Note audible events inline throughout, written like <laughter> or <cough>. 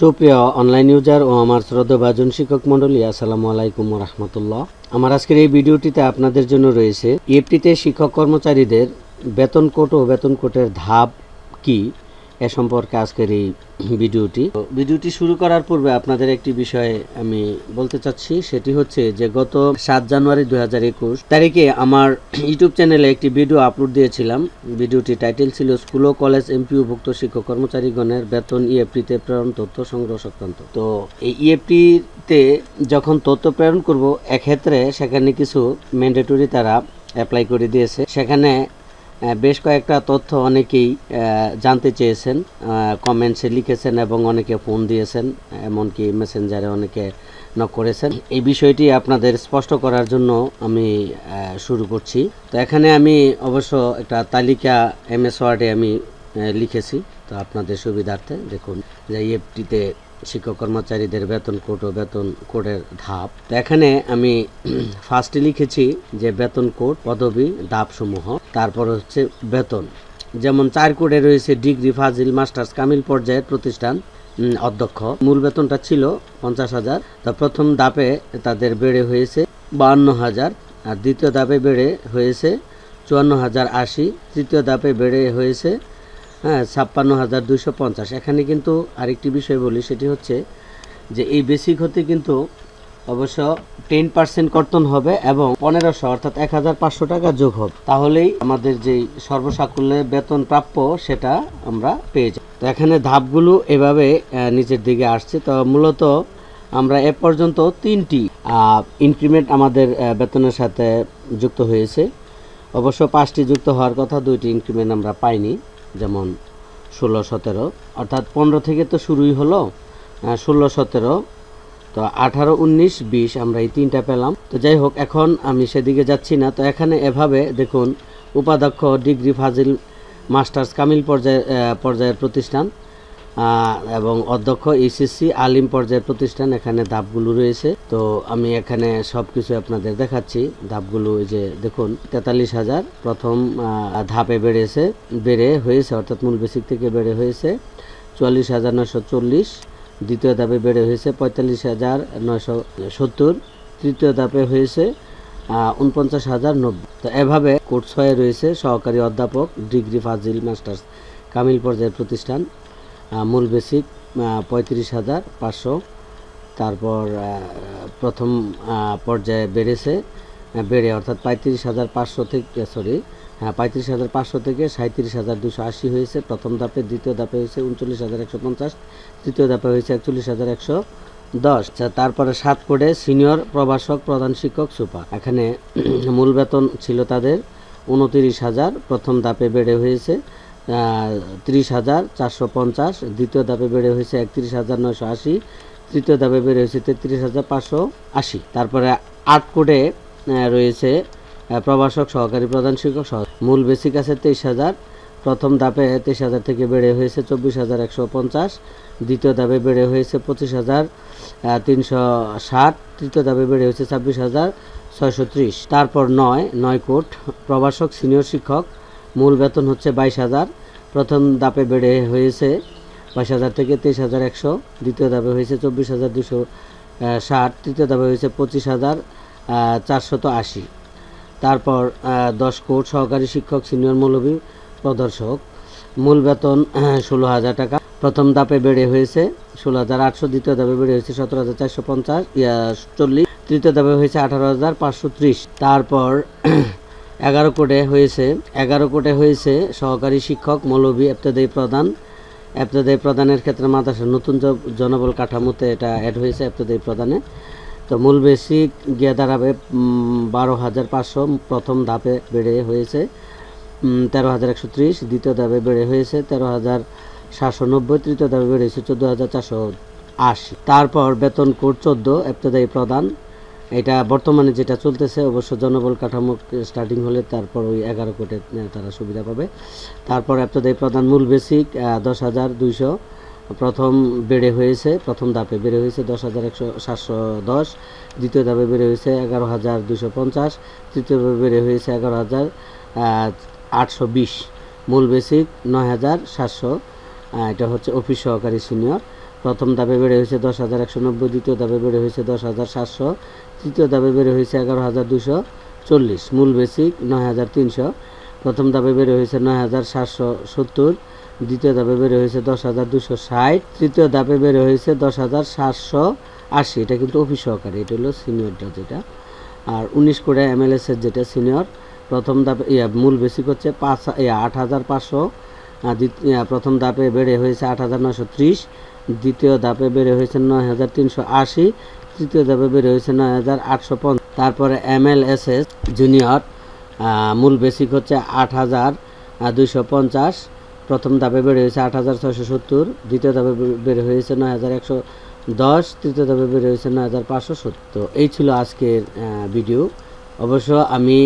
সুপ্রিয় online user ও আমার শ্রদ্ধাভাজন শিক্ষক মন্ডলী আসসালামু আলাইকুম রহমতুল্লাহ। আমার আজকের এই ভিডিওটিতে আপনাদের জন্য রয়েছে ইএফটিতে শিক্ষক কর্মচারীদের বেতন কোট ও বেতন কোটের ধাপ কি? এ সম্পর্কে আজকের এই ভিডিওটি। ভিডিওটি শুরু করার পূর্বে আপনাদের একটি বিষয়ে আমি বলতে চাচ্ছি, সেটি হচ্ছে যে গত সাত জানুয়ারি দুই হাজার একুশ তারিখে আমার ইউটিউব চ্যানেলে একটি ভিডিও আপলোড দিয়েছিলাম। ভিডিওটি টাইটেল ছিল স্কুল ও কলেজ এমপিওভুক্ত শিক্ষক কর্মচারীগণের বেতন ইএফটিতে প্রেরণ তথ্য সংগ্রহ সংক্রান্ত। তো এই ইএফটিতে যখন তথ্য প্রেরণ করব, এক্ষেত্রে সেখানে কিছু ম্যান্ডেটরি তারা অ্যাপ্লাই করে দিয়েছে। সেখানে বেশ কয়েকটা তথ্য অনেকেই জানতে চেয়েছেন কমেন্টসে লিখেছেন এবং অনেকে ফোন দিয়েছেন, এমনকি মেসেঞ্জারে অনেকে নক করেছেন। এই বিষয়টি আপনাদের স্পষ্ট করার জন্য আমি শুরু করছি। তো এখানে আমি অবশ্য একটা তালিকা এম এস ওয়ার্ডে আমি লিখেছি। তো আপনাদের সুবিধার্থে দেখুন যে ইএফটিতে শিক্ষক কর্মচারীদের বেতন কোড ও বেতন কোডের ধাপ। এখানে আমি <clears throat> ফার্স্টে লিখেছি যে বেতন কোড পদবি, ধাপসমূহ, তারপর হচ্ছে বেতন। যেমন চার কোডে রয়েছে ডিগ্রি, ফাজিল, মাস্টার্স, কামিল পর্যায়ের প্রতিষ্ঠান অধ্যক্ষ। মূল বেতনটা ছিল পঞ্চাশ হাজার। তা প্রথম ধাপে তাদের বেড়ে হয়েছে বাহান্ন হাজার। আর দ্বিতীয় ধাপে বেড়ে হয়েছে চুয়ান্ন হাজার আশি। তৃতীয় ধাপে বেড়ে হয়েছে হ্যাঁ ছাপ্পান্ন হাজার দুইশো পঞ্চাশ। এখানে কিন্তু আরেকটি বিষয় বলি, সেটি হচ্ছে যে এই বেসিক হতে কিন্তু অবশ্য টেন পার্সেন্ট কর্তন হবে এবং পনেরোশো অর্থাৎ এক হাজার পাঁচশো টাকা যোগ হবে। তাহলেই আমাদের যেই সর্বসাকুল্যে বেতন প্রাপ্য, সেটা আমরা পেয়ে যাই তো এখানে ধাপগুলো এভাবে নিচের দিকে আসছে। তো মূলত আমরা এ পর্যন্ত তিনটি ইনক্রিমেন্ট আমাদের বেতনের সাথে যুক্ত হয়েছে। অবশ্য পাঁচটি যুক্ত হওয়ার কথা, দুইটি ইনক্রিমেন্ট আমরা পাইনি। যেমন ষোলো, সতেরো, অর্থাৎ পনেরো থেকে তো শুরুই হলো ষোলো, সতেরো, তো আঠারো, উনিশ, বিশ, আমরা এই তিনটা পেলাম। তো যাই হোক, এখন আমি সেদিকে যাচ্ছি না। তো এখানে এভাবে দেখুন, উপাধ্যক্ষ, ডিগ্রি, ফাজিল, মাস্টার্স, কামিল পর্যায়ে পর্যায়ের প্রতিষ্ঠান। এবং অধ্যক্ষ এইচএসসি আলিম পর্যায়ের প্রতিষ্ঠান, এখানে ধাপগুলো রয়েছে। তো আমি এখানে সব কিছু আপনাদের দেখাচ্ছি। ধাপগুলো এই যে দেখুন, তেতাল্লিশ হাজার। প্রথম ধাপে বেড়েছে, বেড়ে হয়েছে, অর্থাৎ মূল বেসিক থেকে বেড়ে হয়েছে চুয়াল্লিশ হাজার নয়শো চল্লিশ। দ্বিতীয় ধাপে বেড়ে হয়েছে পঁয়তাল্লিশ হাজার নয়শো সত্তর। তৃতীয় ধাপে হয়েছে উনপঞ্চাশ হাজার নব্বই। তো এভাবে কোর্ট ছয়ে রয়েছে সহকারী অধ্যাপক, ডিগ্রি ফাজিল মাস্টার্স, কামিল পর্যায়ের প্রতিষ্ঠান। মূল বেসিক পঁয়ত্রিশ হাজার পাঁচশো। তারপর প্রথম পর্যায়ে বেড়েছে বেড়ে অর্থাৎ পঁয়ত্রিশ হাজার পাঁচশো থেকে সরি হ্যাঁ পঁয়ত্রিশ হাজার পাঁচশো থেকে সাঁত্রিশ হাজার দুশো আশি হয়েছে। প্রথম ধাপে দ্বিতীয় ধাপে হয়েছে উনচল্লিশ হাজার একশো পঞ্চাশ তৃতীয় ধাপে হয়েছে একচল্লিশ হাজার একশো দশ। আচ্ছা, তারপরে সাত কোডে সিনিয়র প্রভাষক প্রধান শিক্ষক সুপার। এখানে <clears throat> মূল বেতন ছিল তাদের উনতিরিশ হাজার প্রথম ধাপে বেড়ে হয়েছে। ত্রিশ হাজার চারশো পঞ্চাশ। দ্বিতীয় ধাপে বেড়ে হয়েছে একত্রিশ হাজার নয়শো আশি। তৃতীয় ধাপে বেড়ে হয়েছে তেত্রিশ হাজার পাঁচশো আশি। তারপরে আট আহ, রয়েছে প্রভাষক সহকারী প্রধান শিক্ষক সহ মূল বেসিক আছে তেইশ হাজার। প্রথম ধাপে তেইশ হাজার থেকে বেড়ে হয়েছে চব্বিশ হাজার একশো পঞ্চাশ। দ্বিতীয় ধাপে বেড়ে হয়েছে পঁচিশ হাজার তিনশো ষাট। তৃতীয় ধাপে বেড়ে হয়েছে ছাব্বিশ হাজার ছয়শো ত্রিশ। তারপর নয় নয় কোট প্রভাষক সিনিয়র শিক্ষক মূল বেতন হচ্ছে বাইশ হাজার। প্রথম দাপে বেড়ে হয়েছে বাইশ হাজার থেকে তেইশ হাজার একশো। দ্বিতীয় ধাপে হয়েছে চব্বিশ হাজার দুশো ষাট। তৃতীয় ধাপে হয়েছে পঁচিশ হাজার চারশত আশি। তারপর দশ কোট সহকারী শিক্ষক, সিনিয়র মৌলভী প্রদর্শক। মূল বেতন ষোলো হাজার টাকা। প্রথম দাপে বেড়ে হয়েছে ষোলো হাজার আটশো, দ্বিতীয় ধাপে বেড়ে হয়েছে সতেরো হাজার চারশো পঞ্চাশ চল্লিশ। তৃতীয় ধাপে হয়েছে আঠারো হাজার পাঁচশো ত্রিশ। তারপর এগারো কোটে হয়েছে, এগারো কোটে হয়েছে সহকারী শিক্ষক মৌলভী এপ্তদায়ী প্রধান। এপ্তদায়ী প্রদানের ক্ষেত্রে মাদ্রাসার নতুন জনবল কাঠামোতে এটা অ্যাড হয়েছে এপ্তদায়ী প্রদানে তো মূল বেসিক গিয়ে দাঁড়াবে বারো হাজার পাঁচশো প্রথম ধাপে বেড়ে হয়েছে। তেরো হাজার একশো ত্রিশ দ্বিতীয় ধাপে বেড়ে হয়েছে, তেরো হাজার সাতশো নব্বই তৃতীয় ধাপে বেড়ে হয়েছে, চোদ্দ হাজার চারশো আশি। তারপর বেতন কোড চোদ্দ এপ্তদায়ী প্রদান এটা বর্তমানে যেটা চলতেছে, অবশ্য জনবল কাঠামো স্টার্টিং হলে তারপর ওই এগারো কোটে তারা সুবিধা পাবে। তারপর এপ্তদায়ী প্রধান মূল বেসিক দশ হাজার দুইশো। প্রথম বেড়ে হয়েছে, প্রথম ধাপে বেড়ে হয়েছে দশ হাজার একশো সাতশো দশ। দ্বিতীয় ধাপে বেড়ে হয়েছে এগারো হাজার দুশো পঞ্চাশ। তৃতীয় ধাপে বেড়ে হয়েছে এগারো হাজার আটশো বিশ। মূল বেসিক নয় হাজার সাতশো। এটা হচ্ছে অফিস সহকারী সিনিয়র প্রথম দাবে বেড়ে হয়েছে দশ হাজার একশো নব্বই, দ্বিতীয় দাবে বেড়ে হয়েছে দশ হাজার সাতশো, তৃতীয় দাবে বেড়ে হয়েছে এগারো হাজার দুশো চল্লিশ, মূল বেসিক নয় হাজার তিনশো, প্রথম দাবে বেড়ে হয়েছে নয় হাজার সাতশো সত্তর, দ্বিতীয় ধাপে বেড়ে হয়েছে দশ হাজার দুশো ষাট, তৃতীয় ধাপে বেড়ে হয়েছে দশ হাজার সাতশো আশি, এটা কিন্তু অফিস সহকারী, এটা হলো সিনিয়রটা যেটা। আর উনিশ করে এমএলএস এর যেটা সিনিয়র প্রথম ধাপে, ইয়া, মূল বেসিক হচ্ছে পাঁচ আট হাজার পাঁচশো প্রথম ধাপে বেড়ে হয়েছে আট হাজার নশো ত্রিশ, দ্বিতীয় ধাপে বেড়ে হয়েছে নয় হাজার তিনশো আশি, তৃতীয় ধাপে বেড়ে হয়েছে নয় হাজার আটশো পঞ্চাশ। তারপরে M L S S junior মূল বেসিক হচ্ছে আট হাজার দুইশো পঞ্চাশ, প্রথম ধাপে বেড়ে হয়েছে আট হাজার ছয়শো সত্তর, দ্বিতীয় ধাপে বেড়ে হয়েছে নয় হাজার একশো দশ, তৃতীয় ধাপে বেড়ে হয়েছে নয় হাজার পাঁচশো সত্তর। এই ছিল আজকের ভিডিও। অবশ্য আমি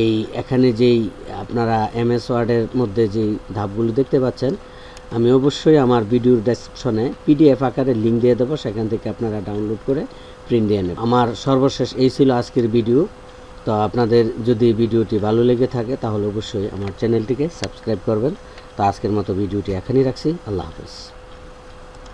এই এখানে যেই আপনারা এমএস ওয়ার্ডের মধ্যে যেই ধাপগুলো দেখতে পাচ্ছেন, আমি অবশ্যই আমার ভিডিওর ডেসক্রিপশনে পিডিএফ আকারে লিঙ্ক দিয়ে দেবো, সেখান থেকে আপনারা ডাউনলোড করে প্রিন্ট দিয়ে নেবেন। আমার সর্বশেষ এই ছিল আজকের ভিডিও। তো আপনাদের যদি ভিডিওটি ভালো লেগে থাকে, তাহলে অবশ্যই আমার চ্যানেলটিকে সাবস্ক্রাইব করবেন। তো আজকের মতো ভিডিওটি এখানেই রাখছি। আল্লাহ হাফেজ।